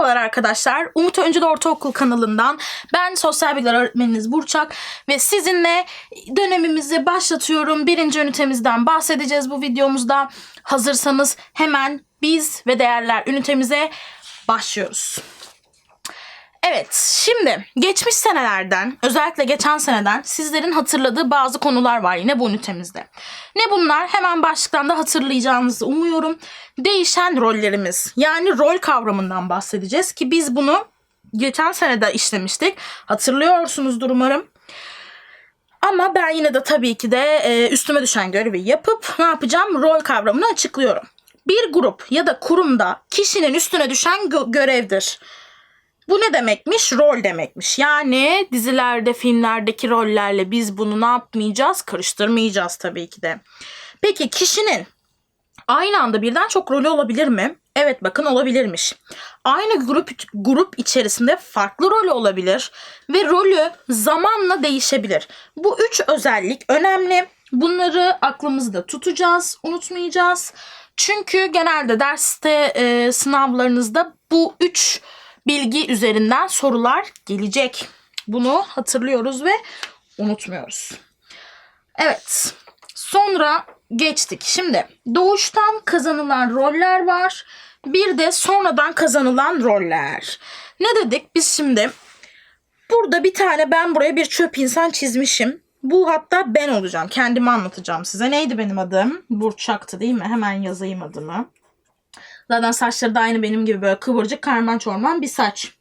Merhabalar arkadaşlar. Umut Öncül Ortaokul kanalından ben sosyal bilgiler öğretmeniniz Burçak ve sizinle dönemimizi başlatıyorum. Birinci ünitemizden bahsedeceğiz bu videomuzda. Hazırsanız hemen biz ve değerler ünitemize başlıyoruz. Evet, şimdi geçmiş senelerden, özellikle geçen seneden sizlerin hatırladığı bazı konular var yine bu ünitemizde. Ne bunlar? Hemen başlıktan da hatırlayacağınızı umuyorum. Değişen rollerimiz, yani rol kavramından bahsedeceğiz ki biz bunu geçen senede işlemiştik. Hatırlıyorsunuzdur umarım. Ama ben yine de tabii ki de e, üstüme düşen görevi yapıp ne yapacağım? Rol kavramını açıklıyorum. Bir grup ya da kurumda kişinin üstüne düşen gö- görevdir. Bu ne demekmiş? Rol demekmiş. Yani dizilerde, filmlerdeki rollerle biz bunu ne yapmayacağız? Karıştırmayacağız tabii ki de. Peki kişinin aynı anda birden çok rolü olabilir mi? Evet bakın olabilirmiş. Aynı grup grup içerisinde farklı rolü olabilir ve rolü zamanla değişebilir. Bu üç özellik önemli. Bunları aklımızda tutacağız, unutmayacağız. Çünkü genelde derste e, sınavlarınızda bu üç bilgi üzerinden sorular gelecek. Bunu hatırlıyoruz ve unutmuyoruz. Evet. Sonra geçtik. Şimdi doğuştan kazanılan roller var. Bir de sonradan kazanılan roller. Ne dedik? Biz şimdi burada bir tane ben buraya bir çöp insan çizmişim. Bu hatta ben olacağım. Kendimi anlatacağım size. Neydi benim adım? Burçak'tı değil mi? Hemen yazayım adımı. Zaten saçları da aynı benim gibi böyle kıvırcık karman çorman bir saç.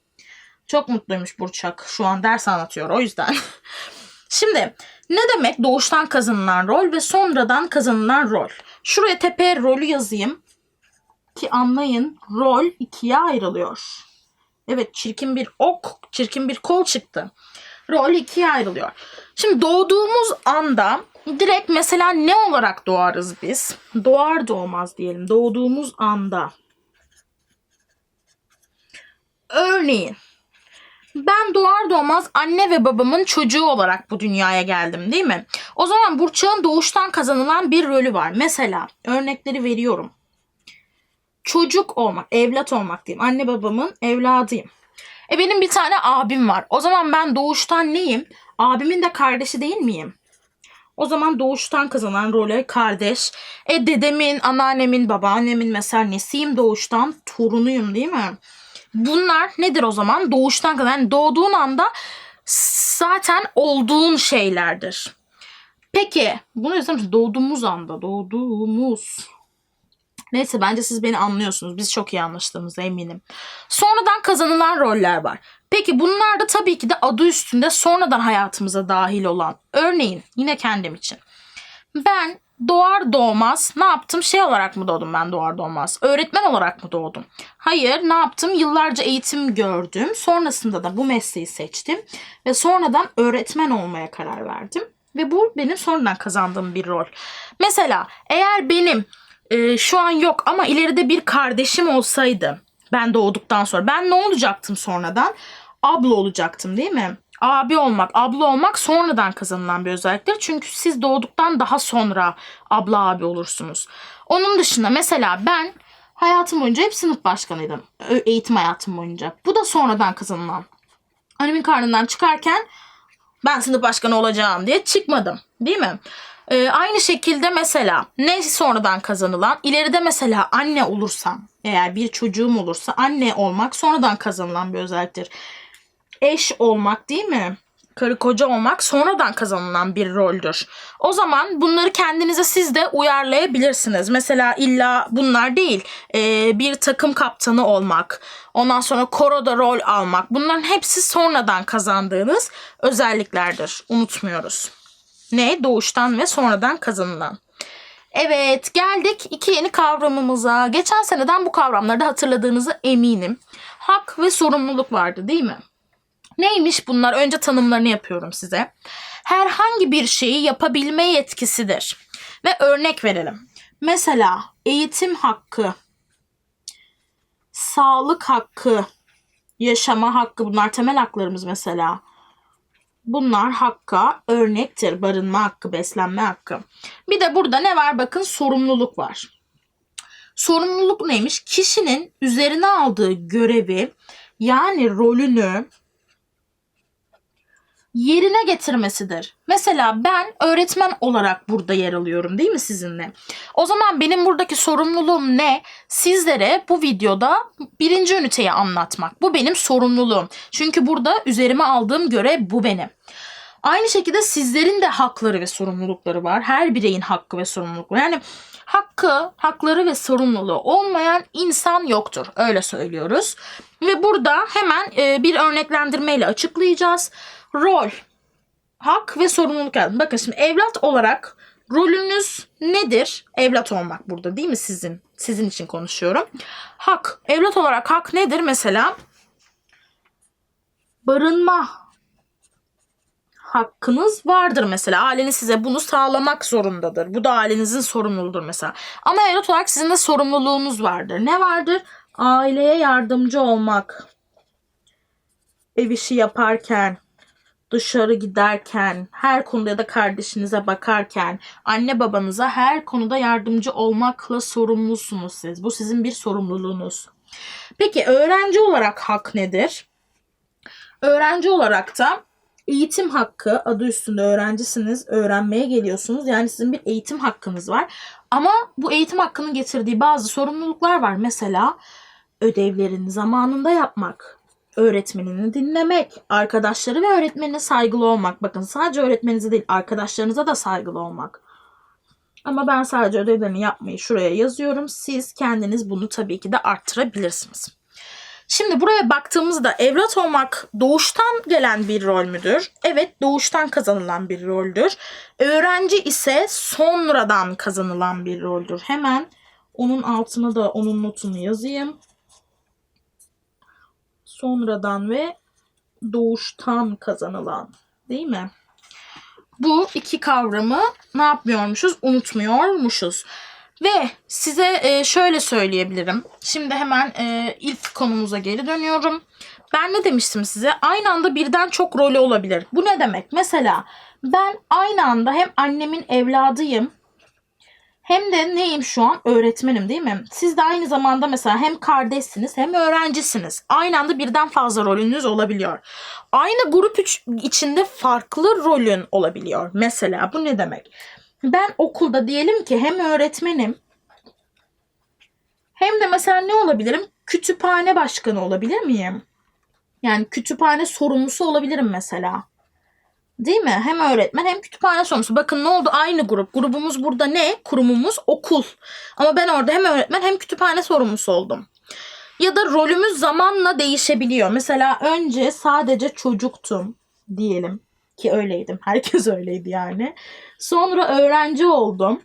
Çok mutluymuş Burçak. Şu an ders anlatıyor o yüzden. Şimdi ne demek doğuştan kazanılan rol ve sonradan kazanılan rol? Şuraya tepeye rolü yazayım ki anlayın. Rol ikiye ayrılıyor. Evet çirkin bir ok, çirkin bir kol çıktı. Rol ikiye ayrılıyor. Şimdi doğduğumuz anda direkt mesela ne olarak doğarız biz? Doğar doğmaz diyelim. Doğduğumuz anda. Örneğin ben doğar doğmaz anne ve babamın çocuğu olarak bu dünyaya geldim değil mi? O zaman Burçak'ın doğuştan kazanılan bir rolü var. Mesela örnekleri veriyorum. Çocuk olmak, evlat olmak diyeyim. Anne babamın evladıyım. E benim bir tane abim var. O zaman ben doğuştan neyim? Abimin de kardeşi değil miyim? O zaman doğuştan kazanan role kardeş. E dedemin, anneannemin, babaannemin mesela nesiyim doğuştan? Torunuyum değil mi? Bunlar nedir o zaman? Doğuştan kazanan. Yani doğduğun anda zaten olduğun şeylerdir. Peki bunu yazarım. Doğduğumuz anda. Doğduğumuz. Neyse bence siz beni anlıyorsunuz. Biz çok iyi anlaştığımıza eminim. Sonradan kazanılan roller var. Peki bunlar da tabii ki de adı üstünde sonradan hayatımıza dahil olan. Örneğin yine kendim için. Ben doğar doğmaz ne yaptım? Şey olarak mı doğdum ben doğar doğmaz? Öğretmen olarak mı doğdum? Hayır ne yaptım? Yıllarca eğitim gördüm. Sonrasında da bu mesleği seçtim. Ve sonradan öğretmen olmaya karar verdim. Ve bu benim sonradan kazandığım bir rol. Mesela eğer benim e, şu an yok ama ileride bir kardeşim olsaydı ben doğduktan sonra ben ne olacaktım sonradan? Abla olacaktım değil mi? Abi olmak, abla olmak sonradan kazanılan bir özelliktir. Çünkü siz doğduktan daha sonra abla abi olursunuz. Onun dışında mesela ben hayatım boyunca hep sınıf başkanıydım. Eğitim hayatım boyunca. Bu da sonradan kazanılan. Annemin karnından çıkarken ben sınıf başkanı olacağım diye çıkmadım. Değil mi? Ee, aynı şekilde mesela ne sonradan kazanılan ileride mesela anne olursam eğer bir çocuğum olursa anne olmak sonradan kazanılan bir özelliktir. Eş olmak değil mi? Karı koca olmak sonradan kazanılan bir roldür. O zaman bunları kendinize siz de uyarlayabilirsiniz. Mesela illa bunlar değil. Ee, bir takım kaptanı olmak, ondan sonra koroda rol almak. Bunların hepsi sonradan kazandığınız özelliklerdir. Unutmuyoruz ne? Doğuştan ve sonradan kazanılan. Evet geldik iki yeni kavramımıza. Geçen seneden bu kavramları da hatırladığınızı eminim. Hak ve sorumluluk vardı değil mi? Neymiş bunlar? Önce tanımlarını yapıyorum size. Herhangi bir şeyi yapabilme yetkisidir. Ve örnek verelim. Mesela eğitim hakkı, sağlık hakkı, yaşama hakkı bunlar temel haklarımız mesela. Bunlar hakka örnektir. Barınma hakkı, beslenme hakkı. Bir de burada ne var? Bakın sorumluluk var. Sorumluluk neymiş? Kişinin üzerine aldığı görevi yani rolünü yerine getirmesidir. Mesela ben öğretmen olarak burada yer alıyorum değil mi sizinle? O zaman benim buradaki sorumluluğum ne? Sizlere bu videoda birinci üniteyi anlatmak. Bu benim sorumluluğum. Çünkü burada üzerime aldığım görev bu benim. Aynı şekilde sizlerin de hakları ve sorumlulukları var. Her bireyin hakkı ve sorumlulukları. Yani hakkı, hakları ve sorumluluğu olmayan insan yoktur. Öyle söylüyoruz. Ve burada hemen e, bir örneklendirmeyle açıklayacağız. Rol, hak ve sorumluluk. Bakın şimdi evlat olarak rolünüz nedir? Evlat olmak burada değil mi sizin? Sizin için konuşuyorum. Hak, evlat olarak hak nedir? Mesela barınma hakkınız vardır mesela. Aileniz size bunu sağlamak zorundadır. Bu da ailenizin sorumluluğudur mesela. Ama evlat olarak sizin de sorumluluğunuz vardır. Ne vardır? Aileye yardımcı olmak. Ev işi yaparken, dışarı giderken, her konuda ya da kardeşinize bakarken, anne babanıza her konuda yardımcı olmakla sorumlusunuz siz. Bu sizin bir sorumluluğunuz. Peki öğrenci olarak hak nedir? Öğrenci olarak da eğitim hakkı adı üstünde öğrencisiniz, öğrenmeye geliyorsunuz. Yani sizin bir eğitim hakkınız var. Ama bu eğitim hakkının getirdiği bazı sorumluluklar var. Mesela ödevlerini zamanında yapmak, öğretmenini dinlemek, arkadaşları ve öğretmenine saygılı olmak. Bakın sadece öğretmeninize değil arkadaşlarınıza da saygılı olmak. Ama ben sadece ödevlerini yapmayı şuraya yazıyorum. Siz kendiniz bunu tabii ki de arttırabilirsiniz. Şimdi buraya baktığımızda evlat olmak doğuştan gelen bir rol müdür? Evet doğuştan kazanılan bir roldür. Öğrenci ise sonradan kazanılan bir roldür. Hemen onun altına da onun notunu yazayım. Sonradan ve doğuştan kazanılan değil mi? Bu iki kavramı ne yapmıyormuşuz? Unutmuyormuşuz. Ve size e, şöyle söyleyebilirim. Şimdi hemen e, ilk konumuza geri dönüyorum. Ben ne demiştim size? Aynı anda birden çok rolü olabilir. Bu ne demek? Mesela ben aynı anda hem annemin evladıyım hem de neyim şu an? Öğretmenim değil mi? Siz de aynı zamanda mesela hem kardeşsiniz hem öğrencisiniz. Aynı anda birden fazla rolünüz olabiliyor. Aynı grup içinde farklı rolün olabiliyor. Mesela bu ne demek? Ben okulda diyelim ki hem öğretmenim hem de mesela ne olabilirim? Kütüphane başkanı olabilir miyim? Yani kütüphane sorumlusu olabilirim mesela. Değil mi? Hem öğretmen hem kütüphane sorumlusu. Bakın ne oldu? Aynı grup. Grubumuz burada ne? Kurumumuz okul. Ama ben orada hem öğretmen hem kütüphane sorumlusu oldum. Ya da rolümüz zamanla değişebiliyor. Mesela önce sadece çocuktum diyelim ki öyleydim. Herkes öyleydi yani. Sonra öğrenci oldum.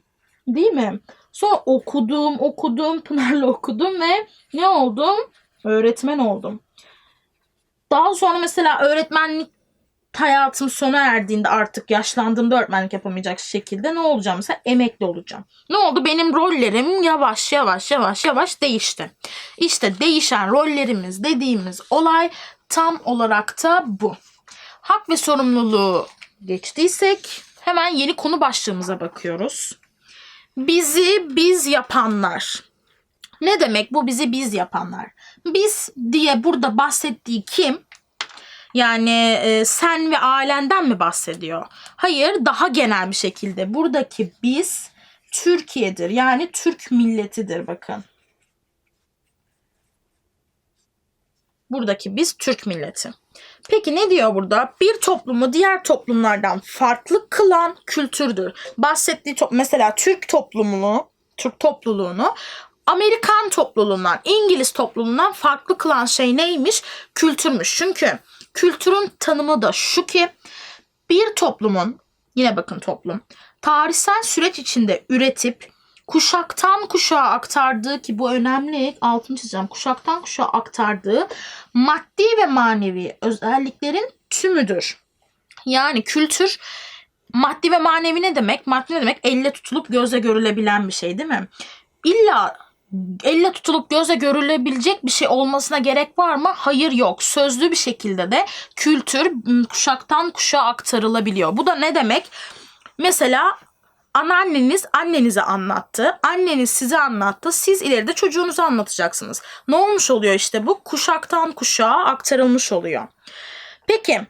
Değil mi? Sonra okudum, okudum, Pınar'la okudum ve ne oldum? Öğretmen oldum. Daha sonra mesela öğretmenlik hayatım sona erdiğinde artık yaşlandığımda öğretmenlik yapamayacak şekilde ne olacağım? Mesela emekli olacağım. Ne oldu? Benim rollerim yavaş yavaş yavaş yavaş değişti. İşte değişen rollerimiz dediğimiz olay tam olarak da bu. Hak ve sorumluluğu geçtiysek hemen yeni konu başlığımıza bakıyoruz. Bizi biz yapanlar. Ne demek bu bizi biz yapanlar? Biz diye burada bahsettiği kim? Yani e, sen ve ailenden mi bahsediyor? Hayır, daha genel bir şekilde. Buradaki biz Türkiye'dir. Yani Türk milletidir bakın. Buradaki biz Türk milleti. Peki ne diyor burada? Bir toplumu diğer toplumlardan farklı kılan kültürdür. Bahsettiği top mesela Türk toplumunu, Türk topluluğunu Amerikan topluluğundan, İngiliz topluluğundan farklı kılan şey neymiş? Kültürmüş. Çünkü kültürün tanımı da şu ki bir toplumun, yine bakın toplum, tarihsel süreç içinde üretip kuşaktan kuşağa aktardığı ki bu önemli altını çizeceğim kuşaktan kuşağa aktardığı maddi ve manevi özelliklerin tümüdür. Yani kültür maddi ve manevi ne demek? Maddi ne demek? Elle tutulup gözle görülebilen bir şey değil mi? İlla elle tutulup göze görülebilecek bir şey olmasına gerek var mı? Hayır yok. Sözlü bir şekilde de kültür kuşaktan kuşağa aktarılabiliyor. Bu da ne demek? Mesela Anneanneniz annenize anlattı. Anneniz size anlattı. Siz ileride çocuğunuza anlatacaksınız. Ne olmuş oluyor işte bu? Kuşaktan kuşağa aktarılmış oluyor. Peki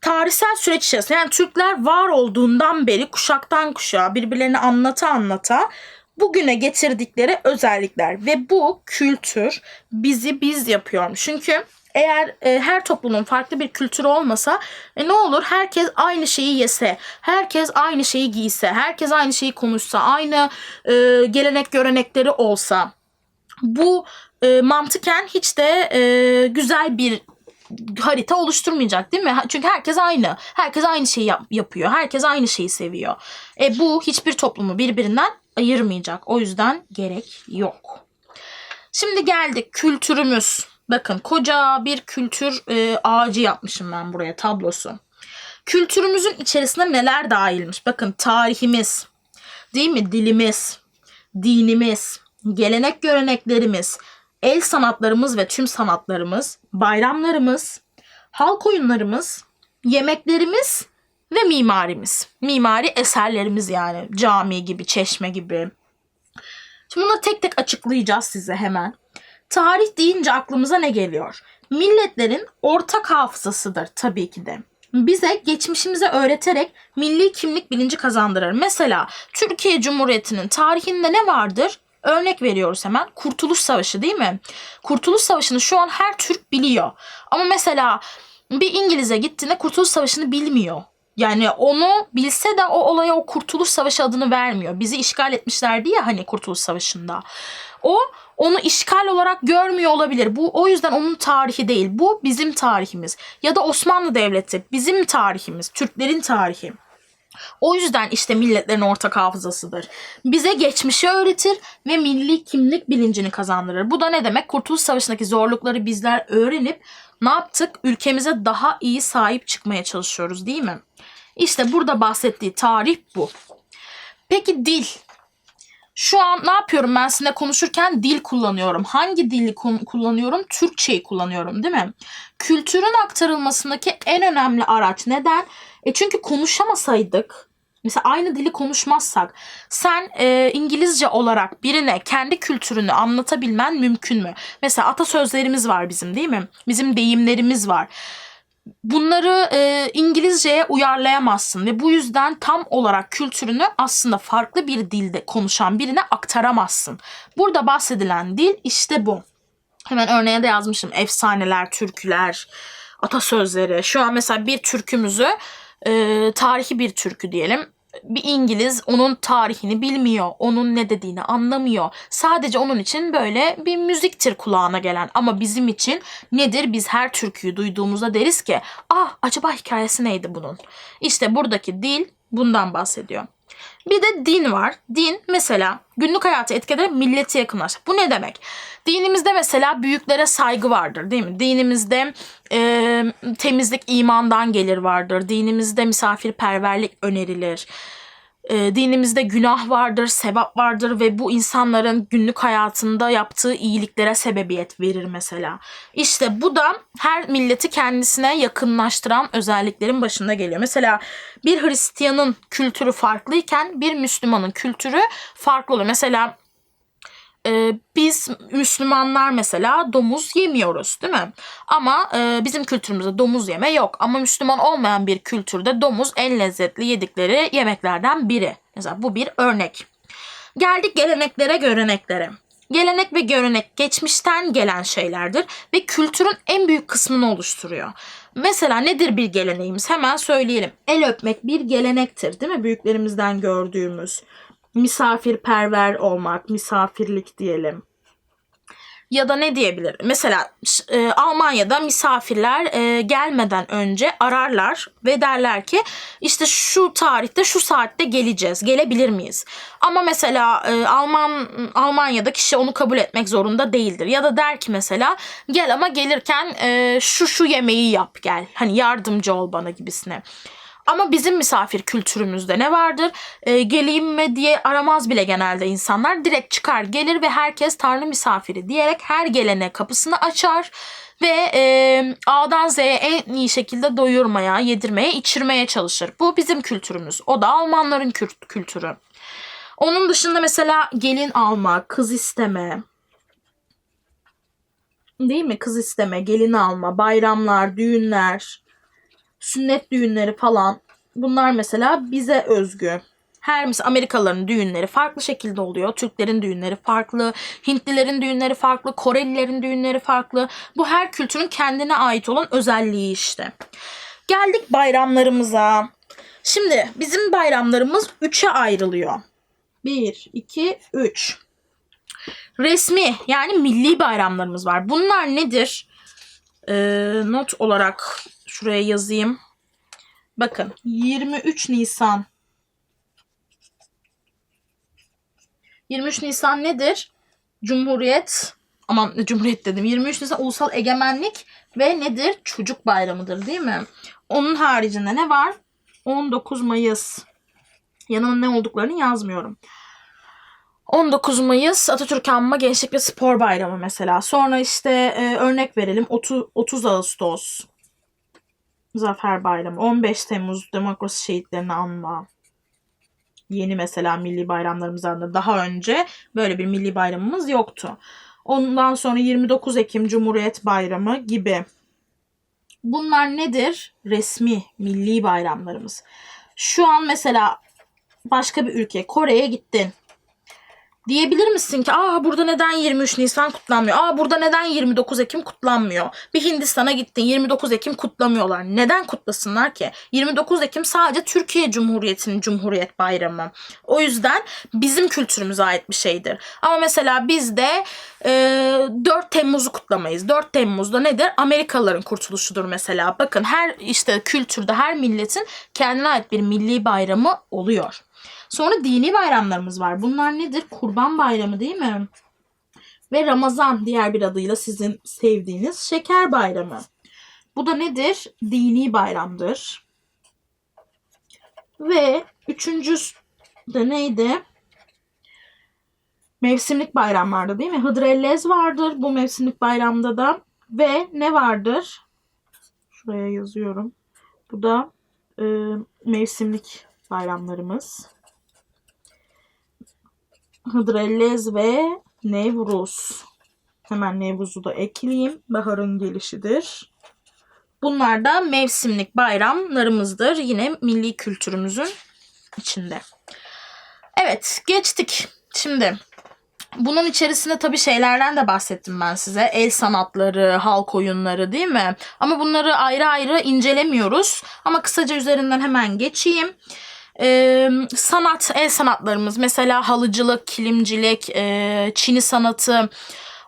tarihsel süreç içerisinde yani Türkler var olduğundan beri kuşaktan kuşağa birbirlerini anlata anlata bugüne getirdikleri özellikler ve bu kültür bizi biz yapıyor. Çünkü eğer e, her toplumun farklı bir kültürü olmasa e, ne olur herkes aynı şeyi yese, herkes aynı şeyi giyse, herkes aynı şeyi konuşsa, aynı e, gelenek görenekleri olsa bu e, mantıken hiç de e, güzel bir harita oluşturmayacak değil mi? Çünkü herkes aynı. Herkes aynı şeyi yap- yapıyor. Herkes aynı şeyi seviyor. E bu hiçbir toplumu birbirinden ayırmayacak. O yüzden gerek yok. Şimdi geldik kültürümüz. Bakın koca bir kültür e, ağacı yapmışım ben buraya tablosu. Kültürümüzün içerisinde neler dahilmiş? Bakın tarihimiz, değil mi? Dilimiz, dinimiz, gelenek göreneklerimiz, el sanatlarımız ve tüm sanatlarımız, bayramlarımız, halk oyunlarımız, yemeklerimiz ve mimarimiz. Mimari eserlerimiz yani cami gibi, çeşme gibi. Şimdi bunları tek tek açıklayacağız size hemen. Tarih deyince aklımıza ne geliyor? Milletlerin ortak hafızasıdır tabii ki de. Bize geçmişimize öğreterek milli kimlik bilinci kazandırır. Mesela Türkiye Cumhuriyeti'nin tarihinde ne vardır? Örnek veriyoruz hemen. Kurtuluş Savaşı değil mi? Kurtuluş Savaşı'nı şu an her Türk biliyor. Ama mesela bir İngiliz'e gittiğinde Kurtuluş Savaşı'nı bilmiyor. Yani onu bilse de o olaya o Kurtuluş Savaşı adını vermiyor. Bizi işgal etmişlerdi ya hani Kurtuluş Savaşı'nda. O onu işgal olarak görmüyor olabilir. Bu o yüzden onun tarihi değil. Bu bizim tarihimiz. Ya da Osmanlı Devleti bizim tarihimiz. Türklerin tarihi. O yüzden işte milletlerin ortak hafızasıdır. Bize geçmişi öğretir ve milli kimlik bilincini kazandırır. Bu da ne demek? Kurtuluş Savaşı'ndaki zorlukları bizler öğrenip ne yaptık? Ülkemize daha iyi sahip çıkmaya çalışıyoruz değil mi? İşte burada bahsettiği tarih bu. Peki dil. Şu an ne yapıyorum ben sizinle konuşurken dil kullanıyorum. Hangi dili kullanıyorum? Türkçeyi kullanıyorum değil mi? Kültürün aktarılmasındaki en önemli araç neden? E çünkü konuşamasaydık Mesela aynı dili konuşmazsak sen e, İngilizce olarak birine kendi kültürünü anlatabilmen mümkün mü? Mesela atasözlerimiz var bizim değil mi? Bizim deyimlerimiz var bunları e, İngilizceye uyarlayamazsın ve bu yüzden tam olarak kültürünü aslında farklı bir dilde konuşan birine aktaramazsın. Burada bahsedilen dil işte bu. Hemen örneğe de yazmışım. Efsaneler, türküler, atasözleri. Şu an mesela bir türkümüzü e, tarihi bir türkü diyelim. Bir İngiliz onun tarihini bilmiyor. Onun ne dediğini anlamıyor. Sadece onun için böyle bir müziktir kulağına gelen. Ama bizim için nedir? Biz her türküyü duyduğumuzda deriz ki ah acaba hikayesi neydi bunun? İşte buradaki dil bundan bahsediyor. Bir de din var. Din mesela günlük hayatı etkileri milleti yakınlaştırır. Bu ne demek? Dinimizde mesela büyüklere saygı vardır değil mi? Dinimizde e, temizlik imandan gelir vardır. Dinimizde misafirperverlik önerilir. E, dinimizde günah vardır, sevap vardır ve bu insanların günlük hayatında yaptığı iyiliklere sebebiyet verir mesela. İşte bu da her milleti kendisine yakınlaştıran özelliklerin başında geliyor. Mesela bir Hristiyanın kültürü farklıyken bir Müslümanın kültürü farklı olur. Mesela e, biz Müslümanlar mesela domuz yemiyoruz değil mi? Ama e, bizim kültürümüzde domuz yeme yok. Ama Müslüman olmayan bir kültürde domuz en lezzetli yedikleri yemeklerden biri. Mesela bu bir örnek. Geldik geleneklere göreneklere. Gelenek ve görenek geçmişten gelen şeylerdir ve kültürün en büyük kısmını oluşturuyor. Mesela nedir bir geleneğimiz? Hemen söyleyelim. El öpmek bir gelenektir değil mi? Büyüklerimizden gördüğümüz misafirperver olmak, misafirlik diyelim. Ya da ne diyebilir? Mesela e, Almanya'da misafirler e, gelmeden önce ararlar ve derler ki işte şu tarihte şu saatte geleceğiz. Gelebilir miyiz? Ama mesela e, Alman Almanya'da kişi onu kabul etmek zorunda değildir. Ya da der ki mesela gel ama gelirken e, şu şu yemeği yap gel. Hani yardımcı ol bana gibisine. Ama bizim misafir kültürümüzde ne vardır? E, geleyim mi diye aramaz bile genelde insanlar. Direkt çıkar gelir ve herkes Tanrı misafiri diyerek her gelene kapısını açar ve e, A'dan Z'ye en iyi şekilde doyurmaya, yedirmeye, içirmeye çalışır. Bu bizim kültürümüz. O da Almanların kült- kültürü. Onun dışında mesela gelin alma, kız isteme. Değil mi? Kız isteme, gelin alma, bayramlar, düğünler, sünnet düğünleri falan. Bunlar mesela bize özgü. Her mesela Amerikalıların düğünleri farklı şekilde oluyor. Türklerin düğünleri farklı, Hintlilerin düğünleri farklı, Korelilerin düğünleri farklı. Bu her kültürün kendine ait olan özelliği işte. Geldik bayramlarımıza. Şimdi bizim bayramlarımız 3'e ayrılıyor. 1, 2, 3. Resmi yani milli bayramlarımız var. Bunlar nedir? Ee, not olarak şuraya yazayım. Bakın 23 Nisan 23 Nisan nedir? Cumhuriyet aman Cumhuriyet dedim. 23 Nisan Ulusal Egemenlik ve nedir? Çocuk Bayramı'dır değil mi? Onun haricinde ne var? 19 Mayıs. Yanına ne olduklarını yazmıyorum. 19 Mayıs Atatürk Anma Gençlik ve Spor Bayramı mesela. Sonra işte e, örnek verelim 30, 30 Ağustos Zafer Bayramı. 15 Temmuz Demokrasi Şehitlerini anma. Yeni mesela milli bayramlarımızdan da daha önce böyle bir milli bayramımız yoktu. Ondan sonra 29 Ekim Cumhuriyet Bayramı gibi. Bunlar nedir? Resmi milli bayramlarımız. Şu an mesela başka bir ülke Kore'ye gittin. Diyebilir misin ki aa burada neden 23 Nisan kutlanmıyor? Aa burada neden 29 Ekim kutlanmıyor? Bir Hindistan'a gittin 29 Ekim kutlamıyorlar. Neden kutlasınlar ki? 29 Ekim sadece Türkiye Cumhuriyeti'nin Cumhuriyet Bayramı. O yüzden bizim kültürümüze ait bir şeydir. Ama mesela bizde e, 4 Temmuz'u kutlamayız. 4 Temmuz'da nedir? Amerikalıların kurtuluşudur mesela. Bakın her işte kültürde her milletin kendine ait bir milli bayramı oluyor. Sonra dini bayramlarımız var. Bunlar nedir? Kurban Bayramı değil mi? Ve Ramazan diğer bir adıyla sizin sevdiğiniz Şeker Bayramı. Bu da nedir? Dini bayramdır. Ve üçüncüsü de neydi? Mevsimlik bayramlarda değil mi? Hıdrellez vardır bu mevsimlik bayramda da. Ve ne vardır? Şuraya yazıyorum. Bu da e, mevsimlik bayramlarımız. Hıdrellez ve Nevruz. Hemen Nevruz'u da ekleyeyim. Baharın gelişidir. Bunlar da mevsimlik bayramlarımızdır. Yine milli kültürümüzün içinde. Evet geçtik. Şimdi bunun içerisinde tabii şeylerden de bahsettim ben size. El sanatları, halk oyunları değil mi? Ama bunları ayrı ayrı incelemiyoruz. Ama kısaca üzerinden hemen geçeyim. Ee, sanat, el sanatlarımız mesela halıcılık, kilimcilik, e, çini sanatı,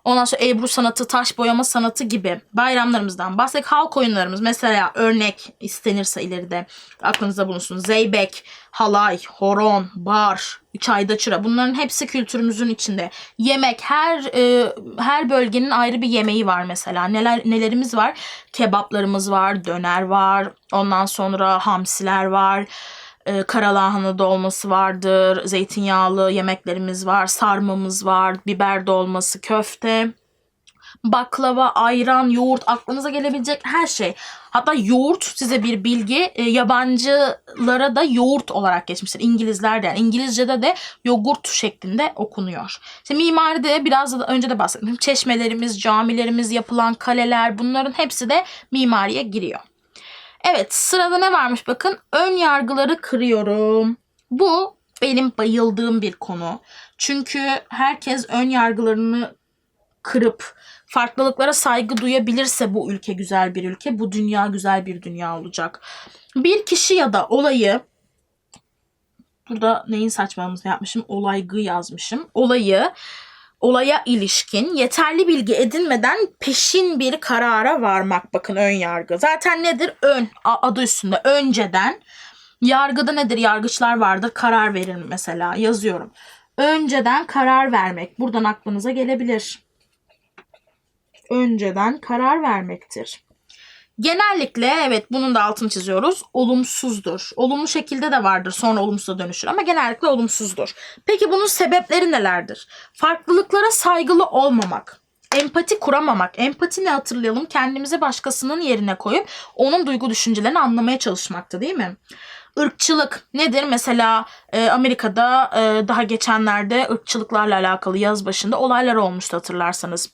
ondan sonra ebru sanatı, taş boyama sanatı gibi bayramlarımızdan bahsedek. Halk oyunlarımız mesela örnek istenirse ileride aklınızda bulunsun. Zeybek, halay, horon, bar, çayda çıra bunların hepsi kültürümüzün içinde. Yemek her e, her bölgenin ayrı bir yemeği var mesela. Neler nelerimiz var? Kebaplarımız var, döner var. Ondan sonra hamsiler var e, karalahana dolması vardır, zeytinyağlı yemeklerimiz var, sarmamız var, biber dolması, köfte, baklava, ayran, yoğurt aklınıza gelebilecek her şey. Hatta yoğurt size bir bilgi e, yabancılara da yoğurt olarak geçmiştir. İngilizler de yani İngilizce'de de yogurt şeklinde okunuyor. İşte mimaride biraz da önce de bahsettim. Çeşmelerimiz, camilerimiz, yapılan kaleler bunların hepsi de mimariye giriyor. Evet sırada ne varmış bakın. Ön yargıları kırıyorum. Bu benim bayıldığım bir konu. Çünkü herkes ön yargılarını kırıp farklılıklara saygı duyabilirse bu ülke güzel bir ülke, bu dünya güzel bir dünya olacak. Bir kişi ya da olayı burada neyin saçmalığımızı yapmışım? Olaygı yazmışım. Olayı olaya ilişkin yeterli bilgi edinmeden peşin bir karara varmak. Bakın ön yargı. Zaten nedir? Ön adı üstünde. Önceden yargıda nedir? Yargıçlar vardır. Karar verir mesela. Yazıyorum. Önceden karar vermek. Buradan aklınıza gelebilir. Önceden karar vermektir. Genellikle evet bunun da altını çiziyoruz. Olumsuzdur. Olumlu şekilde de vardır sonra olumsuza dönüşür ama genellikle olumsuzdur. Peki bunun sebepleri nelerdir? Farklılıklara saygılı olmamak. Empati kuramamak. Empati ne hatırlayalım? Kendimizi başkasının yerine koyup onun duygu düşüncelerini anlamaya çalışmakta değil mi? Irkçılık nedir? Mesela e, Amerika'da e, daha geçenlerde ırkçılıklarla alakalı yaz başında olaylar olmuştu hatırlarsanız.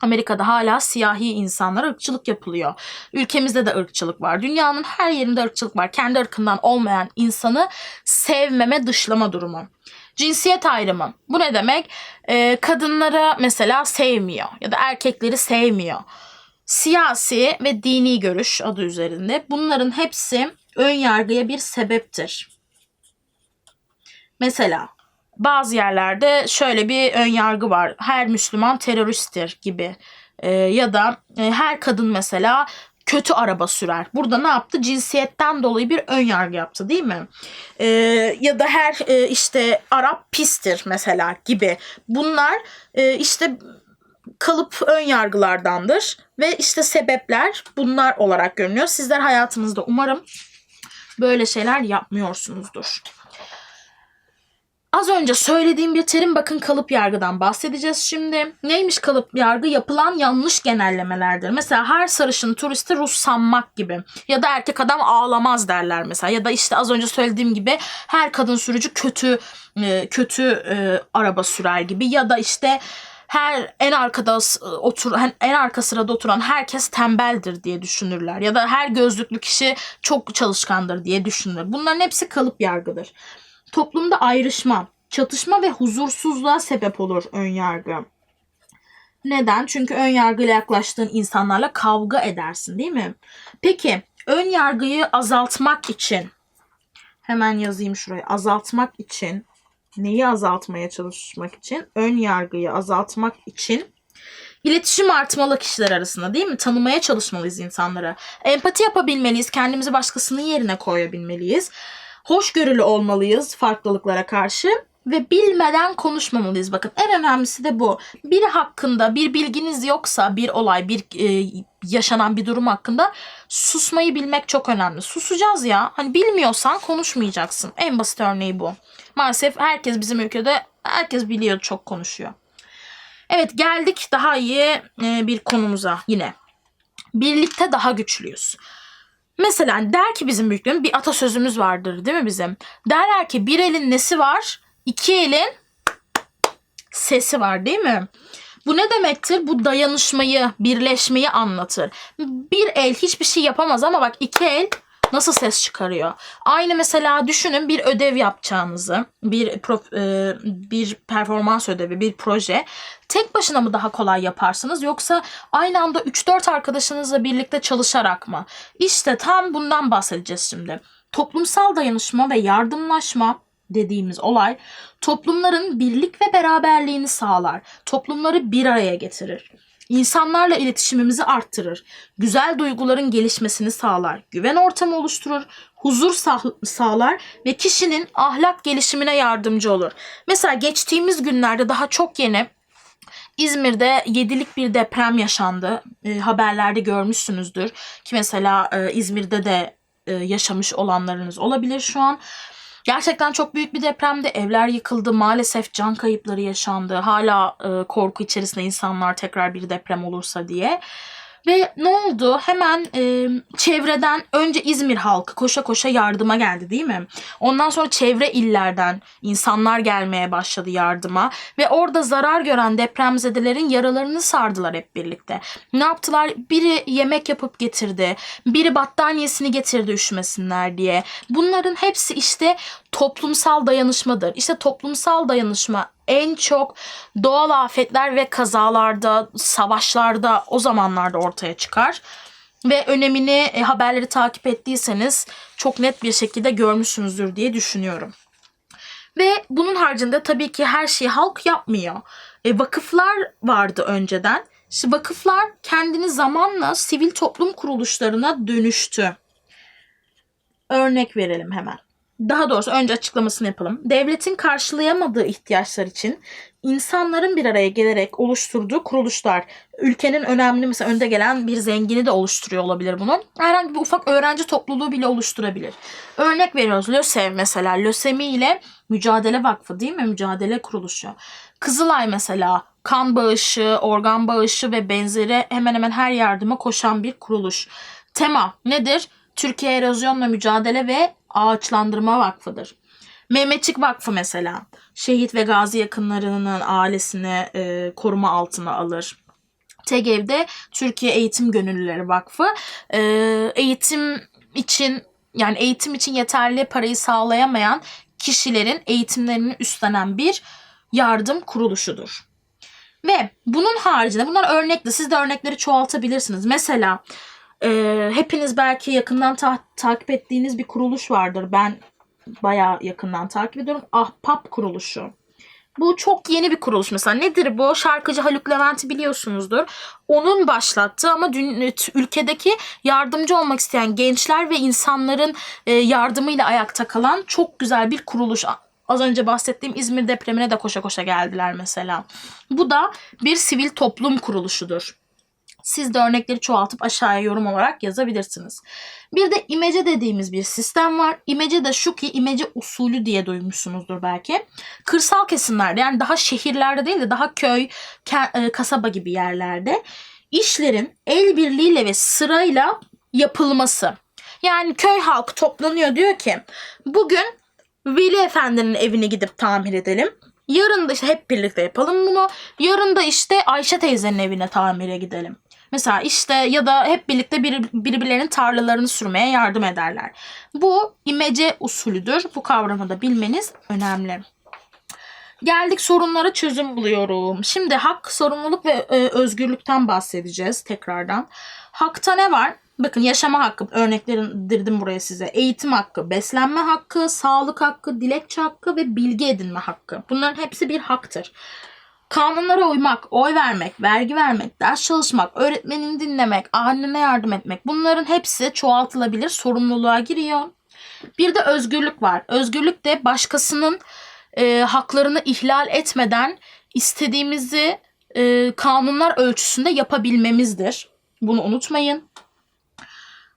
Amerika'da hala siyahi insanlara ırkçılık yapılıyor. Ülkemizde de ırkçılık var. Dünyanın her yerinde ırkçılık var. Kendi ırkından olmayan insanı sevmeme, dışlama durumu. Cinsiyet ayrımı. Bu ne demek? Ee, kadınları mesela sevmiyor ya da erkekleri sevmiyor. Siyasi ve dini görüş adı üzerinde. Bunların hepsi ön yargıya bir sebeptir. Mesela bazı yerlerde şöyle bir ön yargı var. Her Müslüman teröristtir gibi. Ee, ya da e, her kadın mesela kötü araba sürer. Burada ne yaptı? Cinsiyetten dolayı bir ön yargı yaptı değil mi? Ee, ya da her e, işte Arap pistir mesela gibi. Bunlar e, işte kalıp ön yargılardandır ve işte sebepler bunlar olarak görünüyor. Sizler hayatınızda umarım böyle şeyler yapmıyorsunuzdur. Az önce söylediğim bir terim bakın kalıp yargıdan bahsedeceğiz şimdi. Neymiş kalıp yargı? Yapılan yanlış genellemelerdir. Mesela her sarışın turisti Rus sanmak gibi. Ya da erkek adam ağlamaz derler mesela. Ya da işte az önce söylediğim gibi her kadın sürücü kötü e, kötü e, araba sürer gibi. Ya da işte her en arkada s- otur en arka sırada oturan herkes tembeldir diye düşünürler ya da her gözlüklü kişi çok çalışkandır diye düşünülür. Bunların hepsi kalıp yargıdır. Toplumda ayrışma, çatışma ve huzursuzluğa sebep olur ön yargı. Neden? Çünkü ön yargıyla yaklaştığın insanlarla kavga edersin değil mi? Peki ön yargıyı azaltmak için hemen yazayım şuraya. Azaltmak için neyi azaltmaya çalışmak için? Ön yargıyı azaltmak için İletişim artmalı kişiler arasında değil mi? Tanımaya çalışmalıyız insanları. Empati yapabilmeliyiz. Kendimizi başkasının yerine koyabilmeliyiz. Hoşgörülü olmalıyız farklılıklara karşı ve bilmeden konuşmamalıyız. Bakın en önemlisi de bu. Biri hakkında bir bilginiz yoksa bir olay, bir e, yaşanan bir durum hakkında susmayı bilmek çok önemli. Susacağız ya. Hani bilmiyorsan konuşmayacaksın. En basit örneği bu. Maalesef herkes bizim ülkede herkes biliyor çok konuşuyor. Evet geldik daha iyi e, bir konumuza yine. Birlikte daha güçlüyüz. Mesela der ki bizim büyüklerim bir atasözümüz vardır değil mi bizim? Derler ki bir elin nesi var? iki elin sesi var değil mi? Bu ne demektir? Bu dayanışmayı, birleşmeyi anlatır. Bir el hiçbir şey yapamaz ama bak iki el nasıl ses çıkarıyor? Aynı mesela düşünün bir ödev yapacağınızı, bir prof- e, bir performans ödevi, bir proje. Tek başına mı daha kolay yaparsınız yoksa aynı anda 3-4 arkadaşınızla birlikte çalışarak mı? İşte tam bundan bahsedeceğiz şimdi. Toplumsal dayanışma ve yardımlaşma dediğimiz olay toplumların birlik ve beraberliğini sağlar. Toplumları bir araya getirir. İnsanlarla iletişimimizi arttırır. Güzel duyguların gelişmesini sağlar. Güven ortamı oluşturur. Huzur sağ- sağlar ve kişinin ahlak gelişimine yardımcı olur. Mesela geçtiğimiz günlerde daha çok yeni İzmir'de 7'lik bir deprem yaşandı. E, haberlerde görmüşsünüzdür. Ki mesela e, İzmir'de de e, yaşamış olanlarınız olabilir şu an. Gerçekten çok büyük bir depremde evler yıkıldı. Maalesef can kayıpları yaşandı. Hala e, korku içerisinde insanlar tekrar bir deprem olursa diye. Ve ne oldu? Hemen e, çevreden önce İzmir halkı koşa koşa yardıma geldi değil mi? Ondan sonra çevre illerden insanlar gelmeye başladı yardıma. Ve orada zarar gören depremzedelerin yaralarını sardılar hep birlikte. Ne yaptılar? Biri yemek yapıp getirdi. Biri battaniyesini getirdi üşümesinler diye. Bunların hepsi işte toplumsal dayanışmadır. İşte toplumsal dayanışma en çok doğal afetler ve kazalarda, savaşlarda o zamanlarda ortaya çıkar. Ve önemini e, haberleri takip ettiyseniz çok net bir şekilde görmüşsünüzdür diye düşünüyorum. Ve bunun haricinde tabii ki her şeyi halk yapmıyor. E, vakıflar vardı önceden. İşte vakıflar kendini zamanla sivil toplum kuruluşlarına dönüştü. Örnek verelim hemen. Daha doğrusu önce açıklamasını yapalım. Devletin karşılayamadığı ihtiyaçlar için insanların bir araya gelerek oluşturduğu kuruluşlar. Ülkenin önemli mesela önde gelen bir zengini de oluşturuyor olabilir bunun. Herhangi bir ufak öğrenci topluluğu bile oluşturabilir. Örnek veriyoruz. LÖSEV mesela. LÖSEMİ ile Mücadele Vakfı değil mi? Mücadele kuruluşu. Kızılay mesela kan bağışı, organ bağışı ve benzeri hemen hemen her yardıma koşan bir kuruluş. Tema nedir? Türkiye Erozyonla Mücadele ve Ağaçlandırma Vakfı'dır. Mehmetçik Vakfı mesela şehit ve gazi yakınlarının ailesini e, koruma altına alır. TEGEV'de Türkiye Eğitim Gönüllüleri Vakfı e, eğitim için yani eğitim için yeterli parayı sağlayamayan kişilerin eğitimlerini üstlenen bir yardım kuruluşudur. Ve bunun haricinde bunlar örnekli. Siz de örnekleri çoğaltabilirsiniz. Mesela e, hepiniz belki yakından ta- takip ettiğiniz bir kuruluş vardır. Ben bayağı yakından takip ediyorum. Ahbap kuruluşu. Bu çok yeni bir kuruluş mesela. Nedir bu? Şarkıcı Haluk Levent'i biliyorsunuzdur. Onun başlattığı ama dün, ülkedeki yardımcı olmak isteyen gençler ve insanların e, yardımıyla ayakta kalan çok güzel bir kuruluş. Az önce bahsettiğim İzmir depremine de koşa koşa geldiler mesela. Bu da bir sivil toplum kuruluşudur. Siz de örnekleri çoğaltıp aşağıya yorum olarak yazabilirsiniz. Bir de imece dediğimiz bir sistem var. İmece de şu ki imece usulü diye duymuşsunuzdur belki. Kırsal kesimlerde yani daha şehirlerde değil de daha köy, e, kasaba gibi yerlerde işlerin el birliğiyle ve sırayla yapılması. Yani köy halkı toplanıyor diyor ki bugün Veli Efendi'nin evini gidip tamir edelim. Yarın da işte hep birlikte yapalım bunu. Yarın da işte Ayşe teyzenin evine tamire gidelim. Mesela işte ya da hep birlikte bir, birbirlerinin tarlalarını sürmeye yardım ederler. Bu imece usulüdür. Bu kavramı da bilmeniz önemli. Geldik sorunlara çözüm buluyorum. Şimdi hak, sorumluluk ve e, özgürlükten bahsedeceğiz tekrardan. Hakta ne var? Bakın yaşama hakkı örneklendirdim buraya size. Eğitim hakkı, beslenme hakkı, sağlık hakkı, dilekçe hakkı ve bilgi edinme hakkı. Bunların hepsi bir haktır. Kanunlara uymak, oy vermek, vergi vermek, ders çalışmak, öğretmenini dinlemek, annene yardım etmek bunların hepsi çoğaltılabilir, sorumluluğa giriyor. Bir de özgürlük var. Özgürlük de başkasının e, haklarını ihlal etmeden istediğimizi e, kanunlar ölçüsünde yapabilmemizdir. Bunu unutmayın.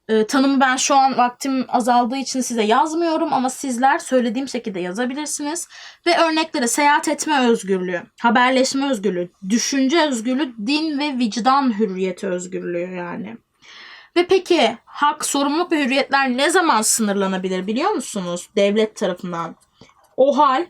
E, tanımı ben şu an vaktim azaldığı için size yazmıyorum ama sizler söylediğim şekilde yazabilirsiniz. Ve örneklere seyahat etme özgürlüğü, haberleşme özgürlüğü, düşünce özgürlüğü, din ve vicdan hürriyeti özgürlüğü yani. Ve peki hak, sorumluluk ve hürriyetler ne zaman sınırlanabilir biliyor musunuz? Devlet tarafından. O hal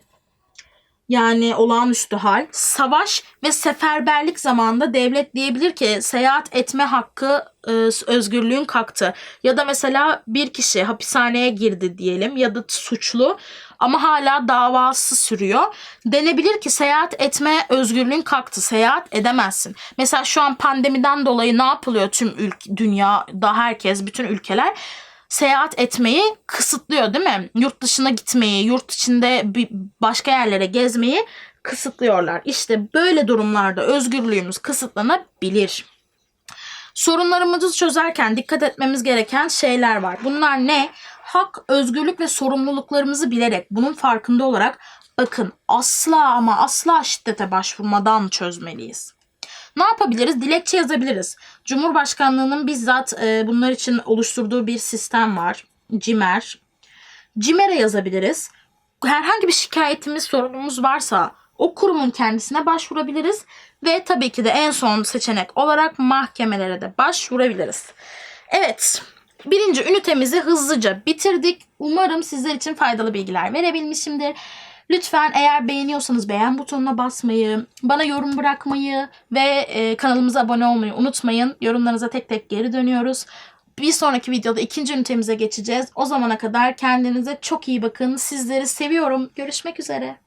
yani olağanüstü hal, savaş ve seferberlik zamanında devlet diyebilir ki seyahat etme hakkı e, özgürlüğün kalktı. Ya da mesela bir kişi hapishaneye girdi diyelim ya da suçlu ama hala davası sürüyor. Denebilir ki seyahat etme özgürlüğün kalktı. Seyahat edemezsin. Mesela şu an pandemiden dolayı ne yapılıyor tüm ülke, dünyada herkes, bütün ülkeler? Seyahat etmeyi kısıtlıyor değil mi? Yurt dışına gitmeyi, yurt içinde bir başka yerlere gezmeyi kısıtlıyorlar. İşte böyle durumlarda özgürlüğümüz kısıtlanabilir. Sorunlarımızı çözerken dikkat etmemiz gereken şeyler var. Bunlar ne? Hak, özgürlük ve sorumluluklarımızı bilerek, bunun farkında olarak bakın asla ama asla şiddete başvurmadan çözmeliyiz. Ne yapabiliriz? Dilekçe yazabiliriz. Cumhurbaşkanlığının bizzat e, bunlar için oluşturduğu bir sistem var. CİMER. CİMER'e yazabiliriz. Herhangi bir şikayetimiz, sorunumuz varsa o kurumun kendisine başvurabiliriz. Ve tabii ki de en son seçenek olarak mahkemelere de başvurabiliriz. Evet, birinci ünitemizi hızlıca bitirdik. Umarım sizler için faydalı bilgiler verebilmişimdir. Lütfen eğer beğeniyorsanız beğen butonuna basmayı, bana yorum bırakmayı ve e, kanalımıza abone olmayı unutmayın. Yorumlarınıza tek tek geri dönüyoruz. Bir sonraki videoda ikinci ünitemize geçeceğiz. O zamana kadar kendinize çok iyi bakın. Sizleri seviyorum. Görüşmek üzere.